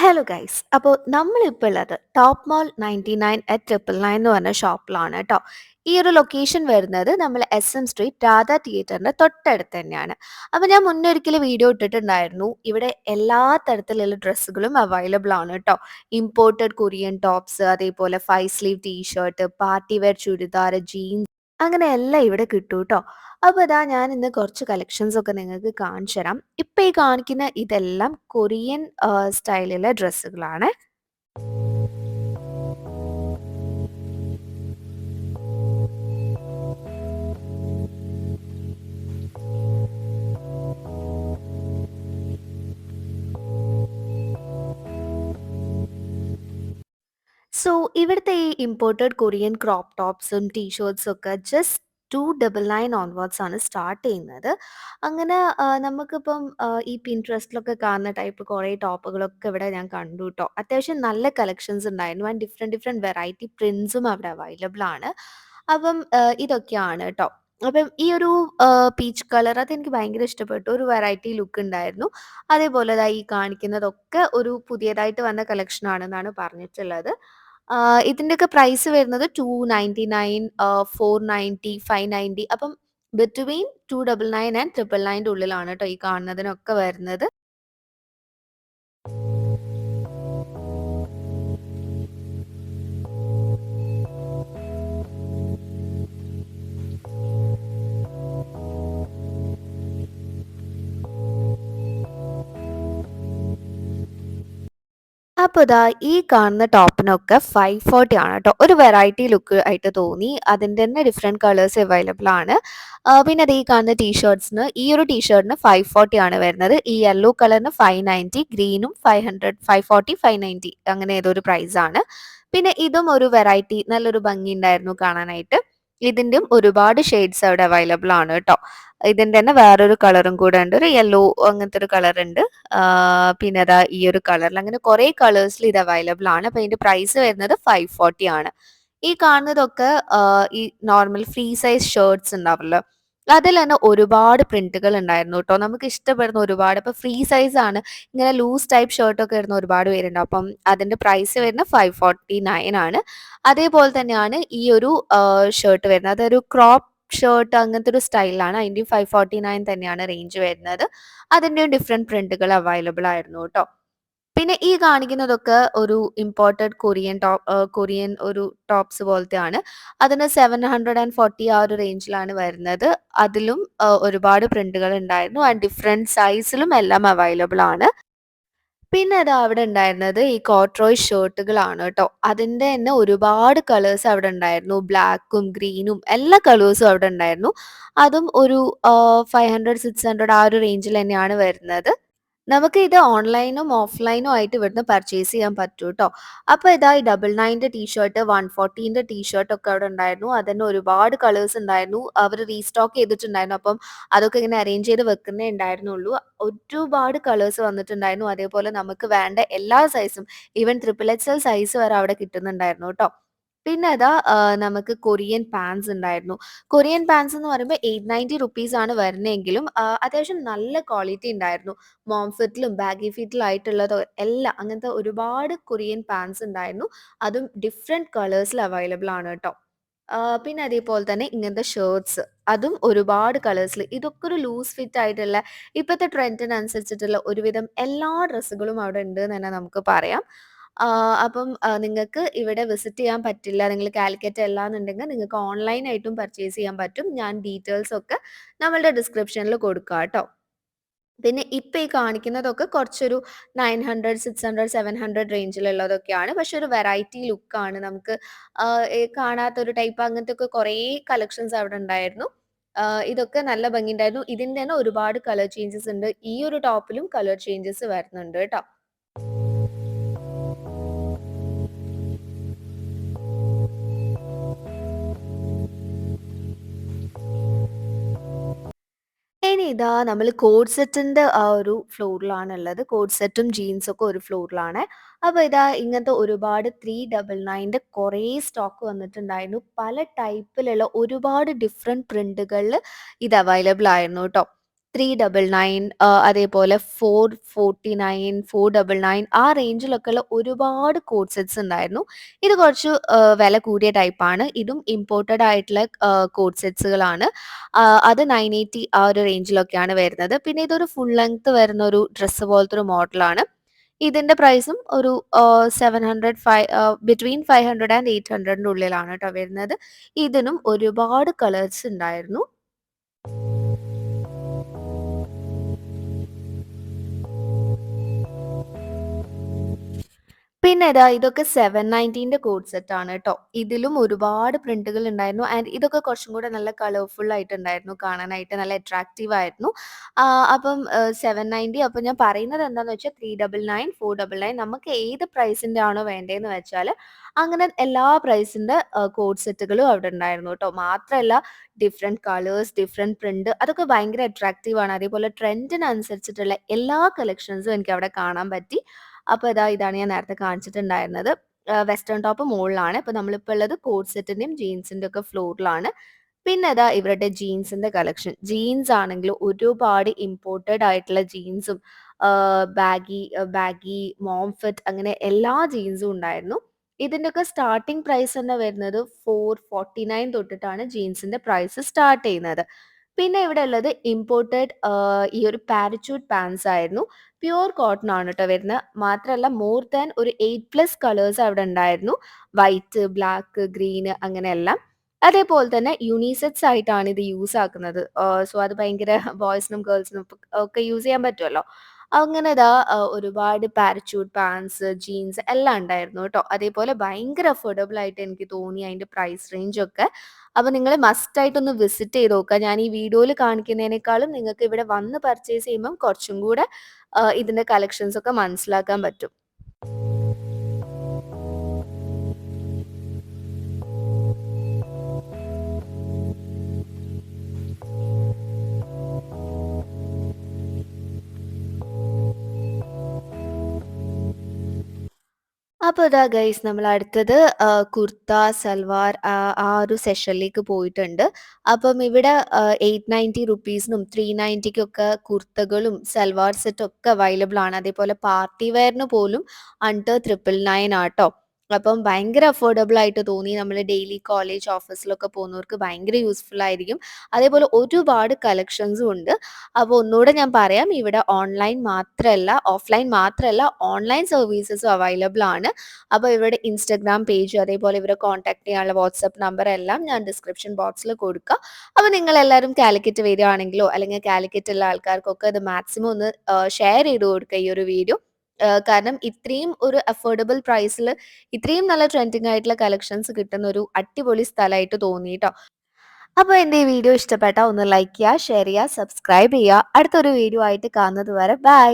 Hello guys. അപ്പോൾ നമ്മളിപ്പോൾ ഉള്ളത് top mall 99 at triple nine എന്ന് പറഞ്ഞ ഷോപ്പിലാണ് കേട്ടോ. ഈ ഒരു ലൊക്കേഷൻ വരുന്നത് നമ്മൾ എസ് എം സ്ട്രീറ്റ് രാധ തിയേറ്ററിന്റെ തൊട്ടടുത്ത് തന്നെയാണ്. അപ്പോൾ ഞാൻ മുന്നേ ഒരിക്കൽ വീഡിയോ ഇട്ടിട്ടുണ്ടായിരുന്നു. ഇവിടെ എല്ലാ തരത്തിലുള്ള ഡ്രസ്സുകളും അവൈലബിൾ ആണ് കേട്ടോ. ഇമ്പോർട്ടഡ് കൊറിയൻ ടോപ്സ്, അതേപോലെ five sleeve T shirt, party wear churidar, jeans അങ്ങനെ എല്ലാം ഇവിടെ കിട്ടും ട്ടോ. അപ്പോൾ ഇതാ ഞാൻ ഇന്ന് കുറച്ച് കളക്ഷൻസ് ഒക്കെ നിങ്ങൾക്ക് കാണിച്ചു തരാം. ഇപ്പൊ ഈ കാണിക്കുന്ന ഇതെല്ലാം കൊറിയൻ സ്റ്റൈലിലെ ഡ്രസ്സുകളാണ്. സോ ഇവിടുത്തെ ഈ ഇമ്പോർട്ടഡ് കൊറിയൻ ക്രോപ്പ് ടോപ്സും ടീ ഷർട്ട്സും ഒക്കെ ജസ്റ്റ് 299 ഓൺവേർഡ്സ് ആണ് സ്റ്റാർട്ട് ചെയ്യുന്നത്. അങ്ങനെ നമുക്കിപ്പം ഈ പിൻട്രസ്റ്റിലൊക്കെ കാണുന്ന ടൈപ്പ് കുറേ ടോപ്പുകളൊക്കെ ഇവിടെ ഞാൻ കണ്ടു കേട്ടോ അത്യാവശ്യം നല്ല കളക്ഷൻസ് ഉണ്ടായിരുന്നു. ആൻഡ് ഡിഫറെന്റ് ഡിഫറെന്റ് വെറൈറ്റി പ്രിൻസും അവിടെ അവൈലബിൾ ആണ്. അപ്പം ഇതൊക്കെയാണ് കേട്ടോ അപ്പം ഈ ഒരു പീച്ച് കളർ അത് എനിക്ക് ഭയങ്കര ഇഷ്ടപ്പെട്ടു. ഒരു വെറൈറ്റി ലുക്ക് ഉണ്ടായിരുന്നു. അതേപോലെ ഈ കാണിക്കുന്നതൊക്കെ ഒരു പുതിയതായിട്ട് വന്ന കളക്ഷൻ ആണെന്നാണ് പറഞ്ഞിട്ടുള്ളത്. ആഹ്, ഇതിന്റെയൊക്കെ പ്രൈസ് വരുന്നത് 299 ആഹ്, 490, 590 അപ്പം ബിറ്റ്വീൻ 299 ആൻഡ് 999ന്റെ ഉള്ളിലാണ് ട്ടോ ഈ കാണുന്നതിനൊക്കെ വരുന്നത്. അപ്പോൾ ഇതാ ഈ കാണുന്ന ടോപ്പിനൊക്കെ 540 ആണ് കേട്ടോ ഒരു വെറൈറ്റി ലുക്ക് ആയിട്ട് തോന്നി. അതിന്റെ തന്നെ ഡിഫറെന്റ് കളേഴ്സ് അവൈലബിൾ ആണ്. പിന്നെ അത് ഈ കാണുന്ന ടീഷർട്ട്സിന് ഈ ഒരു ടീഷർട്ടിന് ഫൈവ് ഫോർട്ടി ആണ് വരുന്നത്. ഈ യെല്ലോ കളറിന് 590, ഗ്രീനും 500, 540, 590 അങ്ങനെ ഏതോ ഒരു പ്രൈസ് ആണ്. പിന്നെ ഇതും ഒരു വെറൈറ്റി നല്ലൊരു ഭംഗി ഉണ്ടായിരുന്നു കാണാനായിട്ട്. ഇതിന്റെയും ഒരുപാട് ഷെയ്ഡ്സ് അവിടെ അവൈലബിൾ ആണ് കേട്ടോ ഇതിന്റെ തന്നെ വേറൊരു കളറും കൂടെ ഉണ്ട്. ഒരു യെല്ലോ അങ്ങനത്തെ ഒരു കളർ ഉണ്ട്. പിന്നെ അതാ ഈ ഒരു കളറിൽ അങ്ങനെ കുറേ കളേഴ്സിൽ ഇത് അവൈലബിൾ ആണ്. അപ്പൊ ഇതിന്റെ പ്രൈസ് വരുന്നത് 540 ആണ്. ഈ കാണുന്നതൊക്കെ ഈ നോർമൽ ഫ്രീ സൈസ് ഷർട്ട്സ് ഉണ്ടാവല്ലോ. അതിൽ തന്നെ ഒരുപാട് പ്രിന്റുകൾ ഉണ്ടായിരുന്നു കേട്ടോ നമുക്ക് ഇഷ്ടപ്പെടുന്ന ഒരുപാട് ഇപ്പൊ ഫ്രീ സൈസ് ആണ്. ഇങ്ങനെ ലൂസ് ടൈപ്പ് ഷർട്ട് ഒക്കെ ഇടുന്ന ഒരുപാട് പേരുണ്ട് അപ്പം അതിന്റെ പ്രൈസ് വരുന്നത് 549 ആണ്. അതേപോലെ തന്നെയാണ് ഈ ഒരു ഷർട്ട് വരുന്നത്. അതൊരു ക്രോപ്പ് ഷർട്ട് അങ്ങനത്തെ ഒരു സ്റ്റൈലാണ്. അതിന്റെയും 549 തന്നെയാണ് റേഞ്ച് വരുന്നത്. അതിന്റെയും ഡിഫറെന്റ് പ്രിന്റുകൾ അവൈലബിൾ ആയിരുന്നു ട്ടോ. പിന്നെ ഈ കാണിക്കുന്നതൊക്കെ ഒരു ഇമ്പോർട്ടഡ് കൊറിയൻ ടോപ്പ് കൊറിയൻ ഒരു ടോപ്സ് പോലത്തെയാണ്. അതിന് 740 ആ ഒരു റേഞ്ചിലാണ് വരുന്നത്. അതിലും ഒരുപാട് പ്രിന്റുകൾ ഉണ്ടായിരുന്നു. ആൻഡ് ഡിഫറെന്റ് സൈസിലും എല്ലാം അവൈലബിൾ ആണ്. പിന്നെ അത് അവിടെ ഉണ്ടായിരുന്നത് ഈ കോട്രോയ് ഷർട്ടുകളാണ് കേട്ടോ അതിന്റെ തന്നെ ഒരുപാട് കളേഴ്സ് അവിടെ ഉണ്ടായിരുന്നു. ബ്ലാക്കും ഗ്രീനും എല്ലാ കളേഴ്സും അവിടെ ഉണ്ടായിരുന്നു. അതും ഒരു ഫൈവ് ഹൺഡ്രഡ് സിക്സ് ഹൺഡ്രഡ് ആ ഒരു റേഞ്ചിൽ തന്നെയാണ് വരുന്നത്. നമുക്ക് ഇത് ഓൺലൈനും ഓഫ്‌ലൈനും ആയിട്ട് ഇവിടുന്ന് പർച്ചേസ് ചെയ്യാൻ പറ്റും കേട്ടോ അപ്പോൾ ഇതാ ഈ 99ന്റെ ടീ ഷർട്ട്, 140ന്റെ ടീ ഷർട്ട് ഒക്കെ അവിടെ ഉണ്ടായിരുന്നു. അതന്നെ ഒരുപാട് കളേഴ്സ് ഉണ്ടായിരുന്നു. അവർ റീസ്റ്റോക്ക് ചെയ്തിട്ടുണ്ടായിരുന്നു. അപ്പം അതൊക്കെ ഇങ്ങനെ അറേഞ്ച് ചെയ്ത് വെക്കുന്നേ ഉണ്ടായിരുന്നുള്ളൂ. ഒരുപാട് കളേഴ്സ് വന്നിട്ടുണ്ടായിരുന്നു. അതേപോലെ നമുക്ക് വേണ്ട എല്ലാ സൈസും ഈവൻ ട്രിപ്പിൾ എക്സ്എൽ സൈസ് വരെ അവിടെ കിട്ടുന്നുണ്ടായിരുന്നു ട്ടോ. പിന്നെ അതാ നമുക്ക് കൊറിയൻ പാൻസ് ഉണ്ടായിരുന്നു. കൊറിയൻ പാൻസ് എന്ന് പറയുമ്പോൾ 890 റുപ്പീസ് ആണ് വരുന്നതെങ്കിലും അത്യാവശ്യം നല്ല ക്വാളിറ്റി ഉണ്ടായിരുന്നു. മോം ഫിറ്റിലും ബാഗി ഫിറ്റിലും ആയിട്ടുള്ളത് എല്ലാം അങ്ങനത്തെ ഒരുപാട് കൊറിയൻ പാൻസ് ഉണ്ടായിരുന്നു. അതും ഡിഫറെന്റ് കളേഴ്സിൽ അവൈലബിൾ ആണ് കേട്ടോ പിന്നെ അതേപോലെ തന്നെ ഇങ്ങനത്തെ ഷർട്ട്സ് അതും ഒരുപാട് കളേഴ്സിൽ ഇതൊക്കെ ഒരു ലൂസ് ഫിറ്റ് ആയിട്ടുള്ള ഇപ്പോഴത്തെ ട്രെൻഡിനനുസരിച്ചിട്ടുള്ള ഒരുവിധം എല്ലാ ഡ്രസ്സുകളും അവിടെ ഉണ്ട് എന്ന് തന്നെ നമുക്ക് പറയാം. അപ്പം നിങ്ങൾക്ക് ഇവിടെ വിസിറ്റ് ചെയ്യാൻ പറ്റില്ല, നിങ്ങൾ കാലിക്കറ്റ് അല്ല എന്നുണ്ടെങ്കിൽ നിങ്ങൾക്ക് ഓൺലൈൻ ആയിട്ടും പർച്ചേസ് ചെയ്യാൻ പറ്റും. ഞാൻ ഡീറ്റെയിൽസ് ഒക്കെ നമ്മളുടെ ഡിസ്ക്രിപ്ഷനിൽ കൊടുക്കാം കേട്ടോ പിന്നെ ഇപ്പം ഈ കാണിക്കുന്നതൊക്കെ കുറച്ചൊരു 900, 600, 700 റേഞ്ചിലുള്ളതൊക്കെയാണ്. പക്ഷെ ഒരു വെറൈറ്റി ലുക്കാണ്. നമുക്ക് കാണാത്തൊരു ടൈപ്പ് അങ്ങനത്തെ ഒക്കെ കുറേ കളക്ഷൻസ് അവിടെ ഉണ്ടായിരുന്നു. ഇതൊക്കെ നല്ല ഭംഗിയുണ്ടായിരുന്നു. ഇതിന്റെ തന്നെ ഒരുപാട് കളർ ചേഞ്ചസ് ഉണ്ട്. ഈ ഒരു ടോപ്പിലും കളർ ചേഞ്ചസ് വരുന്നുണ്ട് ട്ടോ. ഇതാ നമ്മൾ കോഡ് സെറ്റിന്റെ ആ ഒരു ഫ്ലോറിലാണുള്ളത്. കോഡ് സെറ്റും ജീൻസും ഒക്കെ ഒരു ഫ്ലോറിലാണ്. അപ്പോൾ ഇതാ ഇങ്ങനത്തെ ഒരുപാട് 399ന്റെ കുറേ സ്റ്റോക്ക് വന്നിട്ടുണ്ടായിരുന്നു. പല ടൈപ്പിലുള്ള ഒരുപാട് ഡിഫറെന്റ് പ്രിന്റുകളിൽ ഇത് അവൈലബിൾ ആയിരുന്നു ട്ടോ. 399 ആഹ്, അതേപോലെ 449, 499 ആ റേഞ്ചിലൊക്കെയുള്ള ഒരുപാട് കോഡ് സെറ്റ്സ് ഉണ്ടായിരുന്നു. ഇത് കുറച്ച് വില കൂടിയ ടൈപ്പാണ്. ഇതും ഇമ്പോർട്ടഡ് ആയിട്ടുള്ള കോഡ് സെറ്റ്സുകളാണ്. ആഹ്, അത് 980 ആ ഒരു റേഞ്ചിലൊക്കെയാണ് വരുന്നത്. പിന്നെ ഇതൊരു ഫുൾ ലെങ്ത് വരുന്ന ഒരു ഡ്രസ്സ് പോലത്തെ ഒരു മോഡലാണ്. ഇതിന്റെ പ്രൈസും ഒരു ah, 700 five ah, between 500 and 800ന്റെ ഉള്ളിലാണ് ട്ടോ വരുന്നത്. ഇതിനും ഒരുപാട് കളേഴ്സ് ഉണ്ടായിരുന്നു. പിന്നെ ഇതാ ഇതൊക്കെ 790ന്റെ കോഡ് സെറ്റ് ആണ് കേട്ടോ ഇതിലും ഒരുപാട് പ്രിന്റുകൾ ഉണ്ടായിരുന്നു. ആൻഡ് ഇതൊക്കെ കുറച്ചും കൂടെ നല്ല കളർഫുൾ ആയിട്ട് ഉണ്ടായിരുന്നു കാണാനായിട്ട് നല്ല അട്രാക്റ്റീവ് ആയിരുന്നു. അപ്പം സെവൻ നയന്റി അപ്പം ഞാൻ പറയുന്നത് എന്താന്ന് വെച്ചാൽ 399, 499 നമുക്ക് ഏത് പ്രൈസിന്റെ ആണോ വേണ്ടതെന്ന് വെച്ചാൽ അങ്ങനെ എല്ലാ പ്രൈസിന്റെ ആഹ്, കോഡ് സെറ്റുകളും അവിടെ ഉണ്ടായിരുന്നു കേട്ടോ മാത്രമല്ല ഡിഫറെന്റ് കളേഴ്സ്, ഡിഫറെന്റ് പ്രിന്റ് അതൊക്കെ ഭയങ്കര അട്രാക്റ്റീവ് ആണ്. അതേപോലെ ട്രെൻഡിനനുസരിച്ചിട്ടുള്ള എല്ലാ കളക്ഷൻസും എനിക്ക് അവിടെ കാണാൻ പറ്റി. അപ്പൊ ഇതാ ഇതാണ് ഞാൻ നേരത്തെ കാണിച്ചിട്ടുണ്ടായിരുന്നത്. വെസ്റ്റേൺ ടോപ്പ് മുകളിലാണ് ഇപ്പൊ നമ്മളിപ്പോ ഉള്ളത് കോഡ് ജീൻസിന്റെ ഒക്കെ ഫ്ലോറിലാണ്. പിന്നെ ഇതാ ഇവരുടെ ജീൻസിന്റെ കളക്ഷൻ. ജീൻസ് ആണെങ്കിൽ ഒരുപാട് ഇമ്പോർട്ടഡ് ആയിട്ടുള്ള ജീൻസും ബാഗി ബാഗി, മോംഫിറ്റ് അങ്ങനെ എല്ലാ ജീൻസും ഉണ്ടായിരുന്നു. ഇതിന്റെയൊക്കെ സ്റ്റാർട്ടിംഗ് പ്രൈസ് തന്നെ വരുന്നത് 449 തൊട്ടിട്ടാണ് ജീൻസിന്റെ പ്രൈസ് സ്റ്റാർട്ട് ചെയ്യുന്നത്. പിന്നെ ഇവിടെ ഉള്ളത് ഇമ്പോർട്ടഡ് ഈ ഒരു പാരച്യൂട്ട് പാൻസ് ആയിരുന്നു. പ്യൂർ കോട്ടൺ ആണ് കേട്ടോ വരുന്നത്. മാത്രമല്ല മോർ ദാൻ ഒരു എയ്റ്റ് പ്ലസ് കളേഴ്സ് അവിടെ ഉണ്ടായിരുന്നു. വൈറ്റ്, ബ്ലാക്ക്, ഗ്രീന് അങ്ങനെയെല്ലാം. അതേപോലെ തന്നെ യൂണിസെക്സ് ആയിട്ടാണ് ഇത് യൂസ് ആക്കുന്നത്. സോ അത് ഭയങ്കര ബോയ്സിനും ഗേൾസിനും ഒക്കെ യൂസ് ചെയ്യാൻ പറ്റുമല്ലോ. അങ്ങനെ ആഹ്, ഒരുപാട് പാരച്യൂട്ട് പാന്റ്സ്, ജീൻസ് എല്ലാം ഉണ്ടായിരുന്നു കേട്ടോ. അതേപോലെ ഭയങ്കര അഫോർഡബിൾ ആയിട്ട് എനിക്ക് തോന്നി അതിന്റെ പ്രൈസ് റേഞ്ച് ഒക്കെ. അപ്പൊ നിങ്ങൾ മസ്റ്റ് ആയിട്ട് ഒന്ന് വിസിറ്റ് ചെയ്ത് നോക്കുക. ഞാൻ ഈ വീഡിയോയിൽ കാണിക്കുന്നതിനേക്കാളും നിങ്ങൾക്ക് ഇവിടെ വന്ന് പർച്ചേസ് ചെയ്യുമ്പം കുറച്ചും കൂടെ ഇതിന്റെ കളക്ഷൻസ് ഒക്കെ മനസ്സിലാക്കാൻ പറ്റും. അപ്പൊ ഇതാ ഗൈസ് നമ്മൾ അടുത്തത് കുർത്ത, സൽവാർ ആ ഒരു സെഷനിലേക്ക് പോയിട്ടുണ്ട്. അപ്പം ഇവിടെ എയ്റ്റ് നയന്റി റുപ്പീസിനും 390ക്കൊക്കെ കുർത്തകളും സൽവാർ സെറ്റും ഒക്കെ അവൈലബിൾ ആണ്. അതേപോലെ പാർട്ടി വെയറിന് പോലും അണ്ടർ 999 ആട്ടോ. അപ്പം ഭയങ്കര അഫോർഡബിൾ ആയിട്ട് തോന്നി. നമ്മൾ ഡെയിലി കോളേജ്, ഓഫീസിലൊക്കെ പോകുന്നവർക്ക് ഭയങ്കര യൂസ്ഫുൾ ആയിരിക്കും. അതേപോലെ ഒരുപാട് കളക്ഷൻസും ഉണ്ട്. അപ്പോൾ ഒന്നുകൂടെ ഞാൻ പറയാം ഇവിടെ ഓൺലൈൻ മാത്രമല്ല ഓഫ്‌ലൈൻ മാത്രമല്ല ഓൺലൈൻ സർവീസസും അവൈലബിൾ ആണ്. അപ്പോൾ ഇവരുടെ ഇൻസ്റ്റഗ്രാം പേജ് അതേപോലെ ഇവരെ കോൺടാക്ട് ചെയ്യാനുള്ള വാട്സപ്പ് നമ്പർ എല്ലാം ഞാൻ ഡിസ്ക്രിപ്ഷൻ ബോക്സിൽ കൊടുക്കുക അപ്പോൾ നിങ്ങൾ എല്ലാവരും കാലിക്കറ്റ് വരികയാണെങ്കിലോ അല്ലെങ്കിൽ കാലിക്കറ്റ് ഉള്ള ആൾക്കാർക്കൊക്കെ ഇത് മാക്സിമം ഒന്ന് ഷെയർ ചെയ്ത് കൊടുക്കുക ഈ ഒരു വീഡിയോ. കാരണം ഇത്രയും ഒരു അഫോർഡബിൾ പ്രൈസിൽ ഇത്രയും നല്ല ട്രെൻഡിങ് ആയിട്ടുള്ള കളക്ഷൻസ് കിട്ടുന്ന ഒരു അടിപൊളി സ്ഥലമായിട്ട് തോന്നി ട്ടോ. അപ്പോൾ എന്റെ ഈ വീഡിയോ ഇഷ്ടപ്പെട്ടാൽ ഒന്ന് ലൈക്ക് ചെയ്യുക, ഷെയർ ചെയ്യുക, സബ്സ്ക്രൈബ് ചെയ്യുക. അടുത്തൊരു വീഡിയോ ആയിട്ട് കാണുന്നത് വരെ ബൈ.